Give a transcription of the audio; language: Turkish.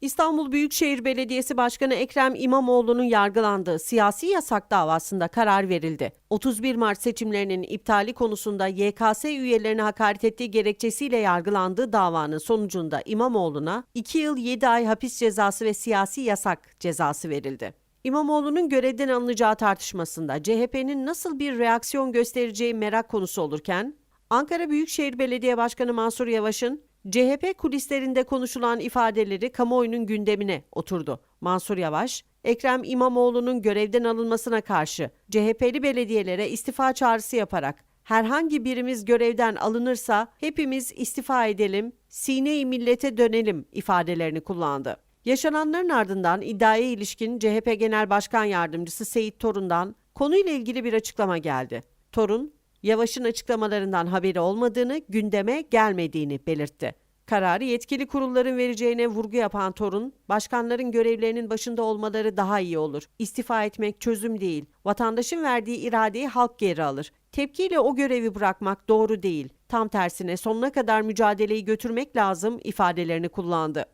İstanbul Büyükşehir Belediyesi Başkanı Ekrem İmamoğlu'nun yargılandığı siyasi yasak davasında karar verildi. 31 Mart seçimlerinin iptali konusunda YKS üyelerine hakaret ettiği gerekçesiyle yargılandığı davanın sonucunda İmamoğlu'na 2 yıl 7 ay hapis cezası ve siyasi yasak cezası verildi. İmamoğlu'nun görevden alınacağı tartışmasında CHP'nin nasıl bir reaksiyon göstereceği merak konusu olurken, Ankara Büyükşehir Belediye Başkanı Mansur Yavaş'ın CHP kulislerinde konuşulan ifadeleri kamuoyunun gündemine oturdu. Mansur Yavaş, Ekrem İmamoğlu'nun görevden alınmasına karşı CHP'li belediyelere istifa çağrısı yaparak herhangi birimiz görevden alınırsa hepimiz istifa edelim, sine-i millete dönelim ifadelerini kullandı. Yaşananların ardından iddiaya ilişkin CHP Genel Başkan Yardımcısı Seyit Torun'dan konuyla ilgili bir açıklama geldi. Torun, Yavaş'ın açıklamalarından haberi olmadığını, gündeme gelmediğini belirtti. Kararı yetkili kurulların vereceğine vurgu yapan Torun, başkanların görevlerinin başında olmaları daha iyi olur. İstifa etmek çözüm değil. Vatandaşın verdiği iradeyi halk geri alır. Tepkiyle o görevi bırakmak doğru değil. Tam tersine sonuna kadar mücadeleyi götürmek lazım ifadelerini kullandı.